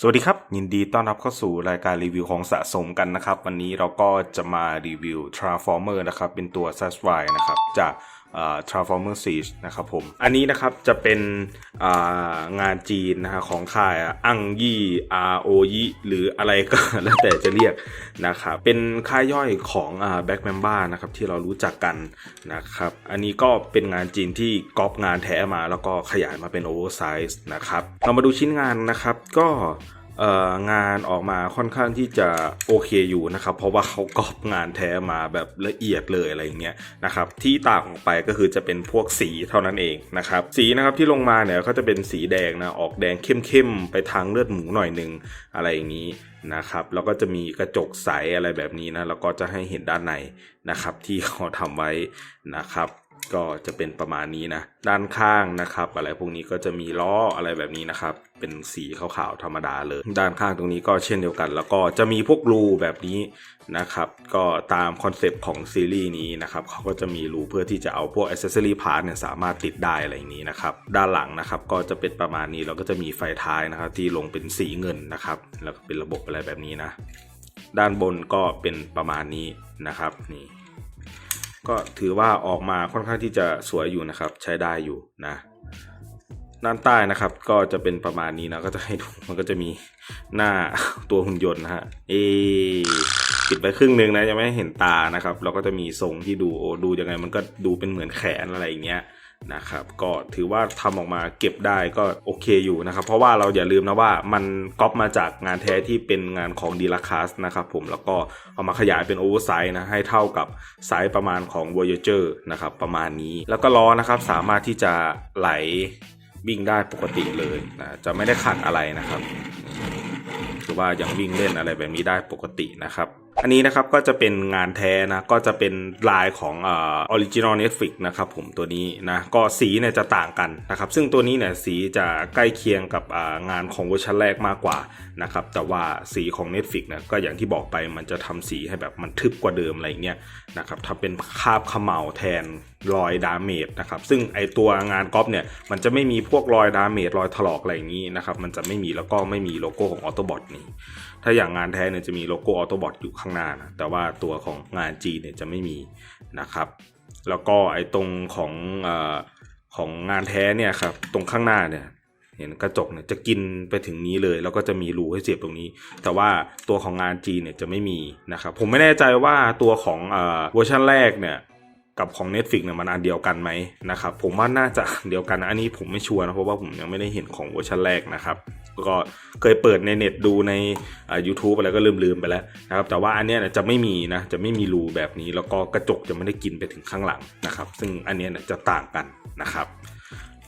สวัสดีครับ ยินดีต้อนรับเข้าสู่รายการรีวิวของสะสมกันนะครับ วันนี้เราก็จะมารีวิว Transformer นะครับ เป็นตัว s a s f y นะครับ จาก Transformer Siege นะครับผมอันนี้นะครับจะเป็นงานจีนนะฮะของค่ายอังยี่อาโอยิหรืออะไรก็แล้วแต่จะเรียกนะครับเป็นค่ายย่อยของอ่า Black Mamba นะครับที่เรารู้จักกันนะครับอันนี้ก็เป็นงานจีนที่ก๊อปงานแท้มาแล้วก็ขยายมาเป็นโอเวอร์ไซส์นะครับเรามาดูชิ้นงานนะครับก็ งานออกมาค่อนข้างที่จะโอเคอยู่นะครับ เพราะว่าเขากอบงานแท้มาแบบละเอียดเลยอะไรเงี้ยนะครับที่ต่างออกไปก็คือจะเป็นพวกสีเท่านั้นเองนะครับสีนะครับที่ลงมาเนี่ยเขาจะเป็นสีแดงนะออกแดงเข้มๆไปทางเลือดหมูหน่อยหนึ่งอะไรอย่างนี้นะครับแล้วก็จะมีกระจกใสอะไรแบบนี้นะแล้วก็จะให้เห็นด้านในนะครับที่เขาทำไว้นะครับ ก็จะเป็นประมาณนี้นะ ด้านข้างนะครับ อะไรพวกนี้ก็จะมีล้ออะไรแบบนี้นะครับ เป็นสีขาวๆธรรมดาเลย ด้านข้างตรงนี้ก็เช่นเดียวกัน แล้วก็จะมีพวกรูแบบนี้นะครับ ก็ตามคอนเซปต์ของซีรีส์นี้นะครับเขาก็จะมีรูเพื่อที่จะเอาพวกอ c เซสซอรี่พาร์ทเนี่ยสามารถติดได้อะไรอย่างนี้นะครับ ด้านหลังนะครับก็จะเป็นประมาณนี้แล้วก็จะมีไฟท้ายนะครับ ที่ลงเป็นสีเงินนะครับ แล้วก็เป็นระบบอะไรแบบนี้นะ ด้านบนก็เป็นประมาณนี้นะครับนี่ ก็ถือว่าออกมาค่อนข้างที่จะสวยอยู่นะครับ ใช้ได้อยู่นะด้านใต้นะครับก็จะเป็นประมาณนี้นะก็จะให้ดูมันก็จะมีหน้าตัวหุ่นยนต์นะฮะเอปิดไปครึ่งหนึงนะยังไม่เห็นตานะครับ เราก็จะมีทรงที่ดูโอ้ดูยังไงมันก็ดูเป็นเหมือนแขนอะไรอย่างเงี้ย นะครับก็ถือว่าทำออกมาเก็บได้ก็โอเคอยู่นะครับ เพราะว่าเราอย่าลืมนะว่ามันก๊อปมาจากงานแท้ที่เป็นงานของดีล a คัสนะครับผมแล้วก็เอามาขยายเป็นโอเวอร์ไซส์นะให้เท่ากับไซส์ประมาณของ Voyager นะครับประมาณนี้แล้วก็ล้อนะครับสามารถที่จะไหลวิ่งได้ปกติเลยนะจะไม่ได้ขัดอะไรนะครับคือว่ายังวิ่งเล่นอะไรแบบนี้ได้ปกตินะครับ อันนี้นะครับก็จะเป็นงานแท้นะก็จะเป็นลายของออริจินอลเน็ตฟิกนะครับผมตัวนี้นะก็สีเนี่ยจะต่างกันนะครับซึ่งตัวนี้เนี่ยสีจะใกล้เคียงกับงานของเวอร์ชันแรกมากกว่านะครับแต่ว่าสีของ Netflix เนี่ยก็อย่างที่บอกไปมันจะทำสีให้แบบมันทึบกว่าเดิมอะไรเงี้ยนะครับถ้าเป็นคาบเขม่าแทนรอยดาเมจนะครับซึ่งไอตัวงานก๊อปเนี่ยมันจะไม่มีพวกรอยดาเมจรอยถลอกอะไรอย่างนี้นะครับมันจะไม่มีแล้วก็ไม่มีโลโก้ของออโตบอทนี่ถ้าอย่างงานแท้เนี่ยจะมีโลโก้ออโตบอทอยู่ข้างหน้านะแต่ว่าตัวของงานจีนเนี่ยจะไม่มีนะครับ แล้วก็ไอ้ตรงของอของงานแท้เนี่ยครับตรงข้างหน้าเนี่ยเห็นกระจกเนี่ยจะกินไปถึงนี้เลย แล้วก็จะมีรูให้เสียบตรงนี้ แต่ว่าตัวของงานจีนเนี่ยจะไม่มีนะครับผมไม่แน่ใจว่าตัวของเอ่อเวอร์ชันแรกเนี่ย กับของ Netflix เนี่ยมันอันเดียวกันไหมนะครับผมว่าน่าจะเดียวกันนะอันนี้ผมไม่ชัวร์นะเพราะว่าผมยังไม่ได้เห็นของเวอร์ชันแรกนะครับก็เคยเปิดในเน็ตดูในอ่า YouTube อะไรก็ลืมๆไปแล้วนะครับแต่ว่าอันเนี้ยจะไม่มีนะจะไม่มีรูแบบนี้แล้วก็กระจกจะไม่ได้กินไปถึงข้างหลังนะครับ ซึ่งอันเนี้ยจะต่างกันนะครับ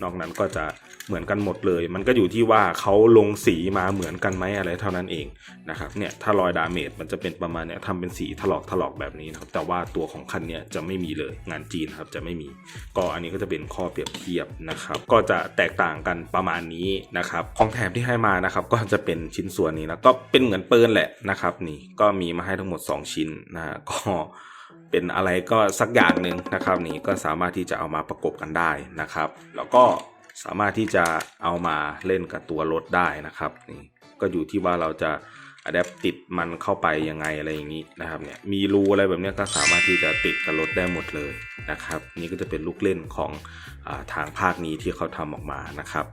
นอกนั้นก็จะเหมือนกันหมดเลย มันก็อยู่ที่ว่าเขาลงสีมาเหมือนกันไหมอะไรเท่านั้นเองนะครับเนี่ยถ้ารอยดาเมจมันจะเป็นประมาณเนี้ยทำเป็นสีถลอกถลอกแบบนี้นะครับแต่ว่าตัวของคันเนี้ยจะไม่มีเลยงานจีนครับจะไม่มี ก็อันนี้ก็จะเป็นข้อเปรียบเทียบนะครับก็จะแตกต่างกันประมาณนี้นะครับของแถมที่ให้มานะครับก็จะเป็นชิ้นส่วนนี้นะก็เป็นเหมือนปืนแหละนะครับนี่ก็มีมาให้ทั้งหมด 2 ชิ้นนะก็ เป็นอะไรก็สักอย่างหนึ่งนะครับนี่ก็สามารถที่จะเอามาประกบกันได้นะครับ แล้วก็สามารถที่จะเอามาเล่นกับตัวรถได้นะครับนี่ก็อยู่ที่ว่าเราจะอัดแอปติดมันเข้าไปยังไงอะไรอย่างนี้นะครับเนี่ยมีรูอะไรแบบนี้ก็สามารถที่จะติดกับรถได้หมดเลยนะครับ นี่ก็จะเป็นลูกเล่นของอทางภาคนี้ที่เขาทำออกมานะครับ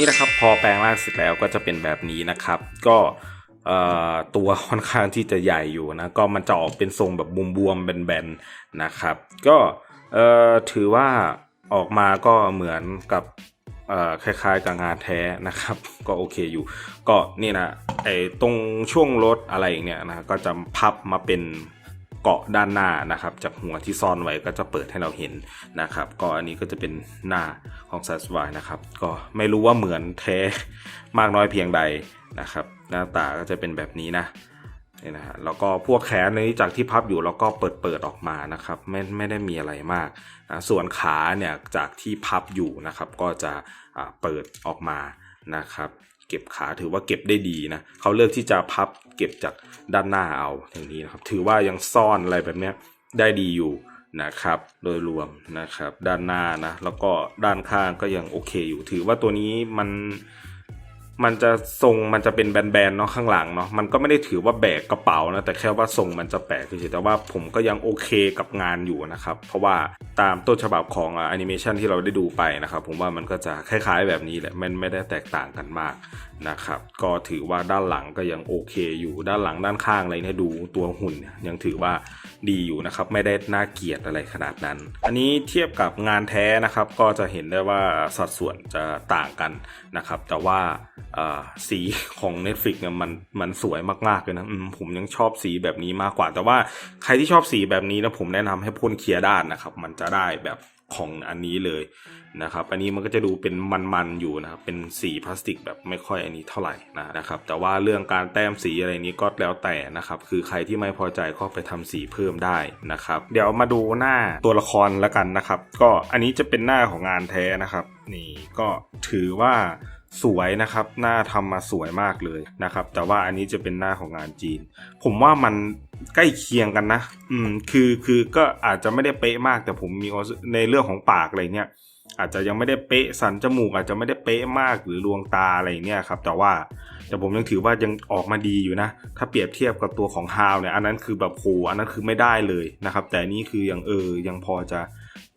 นี่นะครับพอแปลงร่างเสร็จแล้วก็จะเป็นแบบนี้นะครับ ก็ตัวค่อนข้างที่จะใหญ่อยู่นะ ก็มันจะออกเป็นทรงแบบบวมๆแบนๆนะครับ ก็ถือว่าออกมาก็เหมือนกับคล้ายๆกับงานแท้นะครับ ก็โอเคอยู่ ก็นี่นะไอ้ตรงช่วงรถอะไรอย่างเนี้ยนะก็จะพับมาเป็น เกาะด้านหน้านะครับ จากหัวที่ซ่อนไว้ก็จะเปิดให้เราเห็นนะครับ ก็อันนี้ก็จะเป็นหน้าของ s a s w i นะครับ ก็ไม่รู้ว่าเหมือนแท้มากน้อยเพียงใดนะครับ หน้าตาก็จะเป็นแบบนี้นะนี่นะฮะแล้วก็พวกแขนนี้จากที่พับอยู่แล้วก็เปิดเปิดออกมานะครับไม่ไม่ได้มีอะไรมากนะส่วนขาเนี่ยจากที่พับอยู่นะครับ ก็จะเปิดออกมานะครับ เก็บขาถือว่าเก็บได้ดีนะเขาเลือกที่จะพับเก็บจากด้านหน้าเอาอย่างนี้นะครับ ถือว่ายังซ่อนอะไรแบบนี้ได้ดีอยู่นะครับ โดยรวมนะครับ ด้านหน้านะแล้วก็ด้านข้างก็ยังโอเคอยู่ ถือว่าตัวนี้มัน มันจะทรงมันจะเป็นแบนๆเนาะข้างหลังเนาะมันก็ไม่ได้ถือว่าแบกกระเป๋านะแต่แค่ว่าทรงมันจะแปลกเฉยๆแต่ว่าผมก็ยังโอเคกับงานอยู่นะครับ เพราะว่าตามต้นฉบับของแอนิเมชันที่เราได้ดูไปนะครับ ผมว่ามันก็จะคล้ายๆแบบนี้แหละมันไม่ได้แตกต่างกันมาก นะครับก็ถือว่าด้านหลังก็ยังโอเคอยู่ด้านหลังด้านข้างอะไรเนี่ยดูตัวหุ่นยังถือว่าดีอยู่นะครับไม่ได้น่าเกลียดอะไรขนาดนั้น อันนี้เทียบกับงานแท้นะครับก็จะเห็นได้ว่าสัดส่วนจะต่างกันนะครับแต่ว่าสีของ Netflix เนี่ยมันมันสวยมากๆเลยนะผมยังชอบสีแบบนี้มากกว่า แต่ว่าใครที่ชอบสีแบบนี้นะผมแนะนำให้พ่นเคลียร์ด้านนะครับมันจะได้แบบ ของอันนี้เลยนะครับ อันนี้มันก็จะดูเป็นมันๆอยู่นะครับ เป็นสีพลาสติกแบบไม่ค่อยอันนี้เท่าไหร่นะนะครับ แต่ว่าเรื่องการแต้มสีอะไรนี้ก็แล้วแต่นะครับ คือใครที่ไม่พอใจก็ไปทำสีเพิ่มได้นะครับ เดี๋ยวมาดูหน้าตัวละครแล้วกันนะครับ ก็อันนี้จะเป็นหน้าของงานแท้นะครับ นี่ก็ถือว่า สวยนะครับ หน้าทำมาสวยมากเลยนะครับ แต่ว่าอันนี้จะเป็นหน้าของงานจีน ผมว่ามันใกล้เคียงกันนะ อืม คือคือก็อาจจะไม่ได้เป๊ะมาก แต่ผมมีในเรื่องของปากอะไรเนี่ย อาจจะยังไม่ได้เป๊ะสันจมูก อาจจะไม่ได้เป๊ะมากหรือดวงตาอะไรเนี่ยครับ แต่ว่าแต่ผมยังถือว่ายังออกมาดีอยู่นะ ถ้าเปรียบเทียบกับตัวของฮาวเนี่ย อันนั้นคือแบบโหอันนั้นคือไม่ได้เลยนะครับ แต่นี่คือยังเออยังพอจะ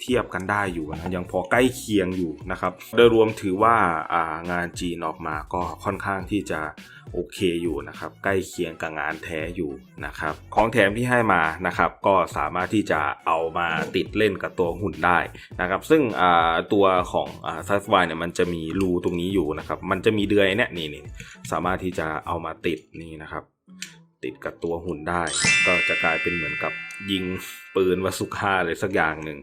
เทียบกันได้อยู่นะยังพอใกล้เคียงอยู่นะครับ โดยรวมถือว่าางานจีนออกมาก็ค่อนข้างที่จะโอเคอยู่นะครับใกล้เคียงกับงานแท้อยู่นะครับของแถมที่ให้มานะครับก็สามารถที่จะเอามาติดเล่นกับตัวหุ่นได้นะครับซึ่งตัวของซัสวายเนี่ยมันจะมีรูตรงนี้อยู่นะครับมันจะมีเดือยเนี่ยนี่นี่สามารถที่จะเอามาติดนี่นะครับ ติดกับตัวหุ่นได้ ก็จะกลายเป็นเหมือนกับยิงปืนวาสุก้าอะไรสักอย่างหนึ่ง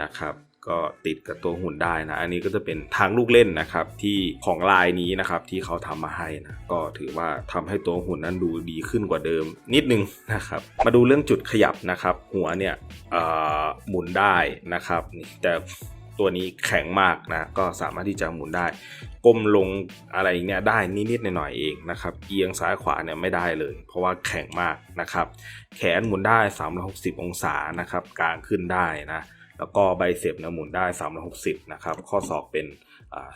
นะครับก็ติดกับตัวหุ่นได้นะ อันนี้ก็จะเป็นทางลูกเล่นนะครับที่ของลายนี้นะครับที่เขาทำมาให้นะ ก็ถือว่าทำให้ตัวหุ่นนั้นดูดีขึ้นกว่าเดิม นิดนึงนะครับ มาดูเรื่องจุดขยับนะครับ หัวเนี่ยหมุนได้นะครับแต่ ตัวนี้แข็งมากนะ ก็สามารถที่จะหมุนได้ ก้มลงอะไรเนี่ยได้นิดๆหน่อยๆเองนะครับ เอียงซ้ายขวาเนี่ยไม่ได้เลย เพราะว่าแข็งมากนะครับ แขนหมุนได้ 360 องศานะครับกลางขึ้นได้นะ แล้วก็ไบเซปเนี่ยหมุนได้ 360 นะครับ ข้อศอกเป็น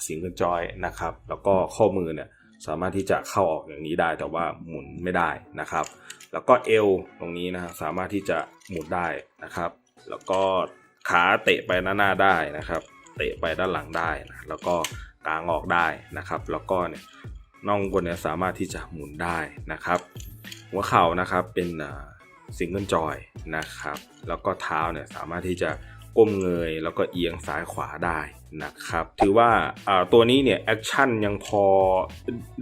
สิงเกิลจอยนะครับ แล้วก็ข้อมือเนี่ยสามารถที่จะเข้าออกอย่างนี้ได้แต่ว่าหมุนไม่ได้นะครับ แล้วก็เอวตรงนี้นะสามารถที่จะหมุนได้นะครับ แล้วก็ ขาเตะไปหน้าหน้าได้นะครับ เตะไปด้านหลังได้นะแล้วก็กางออกได้นะครับ แล้วก็เนี่ยน่องบนเนี่ยสามารถที่จะหมุนได้นะครับ หัวเข่านะครับเป็นซิงเกิลจอยนะครับ แล้วก็เท้าเนี่ยสามารถที่จะก้มเงยแล้วก็เอียงซ้ายขวาได้นะครับ ถือว่าตัวนี้เนี่ยแอคชั่นยังพอ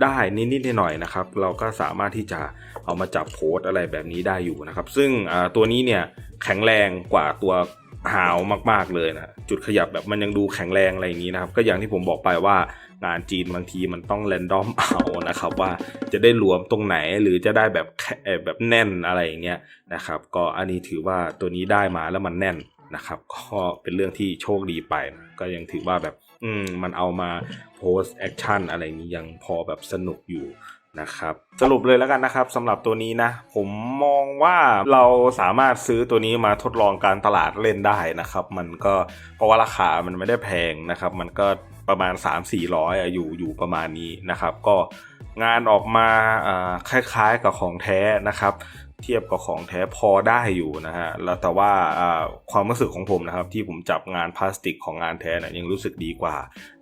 ได้นิดๆหน่อยๆนะครับ เราก็สามารถที่จะเอามาจับโพสอะไรแบบนี้ได้อยู่นะครับ ซึ่งตัวนี้เนี่ยแข็งแรงกว่าตัว หาวมากๆเลยนะจุดขยับแบบมันยังดูแข็งแรงอะไรอย่างนี้นะครับ ก็อย่างที่ผมบอกไปว่างานจีนบางทีมันต้องแรนดอมเอานะครับ ว่าจะได้รวมตรงไหนหรือจะได้แบบแบบแน่นอะไรอย่างเงี้ยนะครับ ก็อันนี้ถือว่าตัวนี้ได้มาแล้วมันแน่นนะครับ ก็เป็นเรื่องที่โชคดีไปนะก็ยังถือว่าแบบอืมมันเอามาโพสแอคชั่นอะไรนี้ยังพอแบบสนุกอยู่ นะครับสรุปเลยแล้วกันนะครับสำหรับตัวนี้นะ ผมมองว่าเราสามารถซื้อตัวนี้มาทดลองการตลาดเล่นได้นะครับ มันก็เพราะว่าราคามันไม่ได้แพงนะครับ มันก็ประมาณ 3-400อยู่อยู่ประมาณนี้นะครับ ก็งานออกมาคล้ายๆกับของแท้นะครับ เทียบกับของแท้พอได้อยู่นะฮะแล้วแต่ว่าความรู้สึกของผมนะครับที่ผมจับงานพลาสติกของงานแท้นี่ยังรู้สึกดีกว่า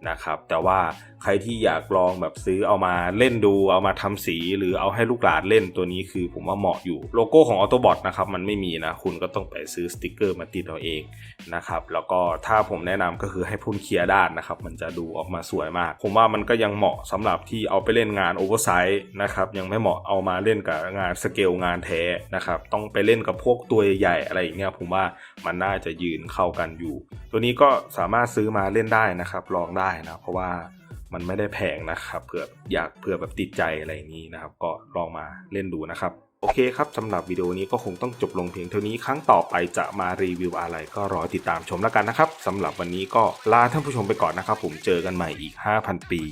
นะครับแต่ว่าใครที่อยากลองแบบซื้อเอามาเล่นดูเอามาทำสีหรือเอาให้ลูกหลานเล่นตัวนี้คือผมว่าเหมาะอยู่โลโก้ของ Autobot นะครับมันไม่มีนะคุณก็ต้องไปซื้อสติกเกอร์มาติดเอาเองนะครับแล้วก็ถ้าผมแนะนำก็คือให้พ่นเคลียร์ด้านนะครับมันจะดูออกมาสวยมาก ผมว่ามันก็ยังเหมาะสำหรับที่เอาไปเล่นงานโอเวอร์ไซส์นะครับยังไม่เหมาะเอามาเล่นกับงานสเกลงานแท้นะครับ ต้องไปเล่นกับพวกตัวใหญ่อะไรอย่างเงี้ยผมว่ามันน่าจะยืนเข้ากันอยู่ ตัวนี้ก็สามารถซื้อมาเล่นได้นะครับ ลองได้นะ เพราะว่ามันไม่ได้แพงนะครับเผื่ออยากเผื่อแบบติดใจอะไรอย่างนี้นะครับ ก็ลองมาเล่นดูนะครับโอเคครับสำหรับวิดีโอนี้ก็คงต้องจบลงเพียงเท่านี้ครั้งต่อไปจะมารีวิวอะไรก็รอติดตามชมแล้วกันนะครับสำหรับวันนี้ก็ลาท่านผู้ชมไปก่อนนะครับ ผมเจอกันใหม่อีก 5,000 ปี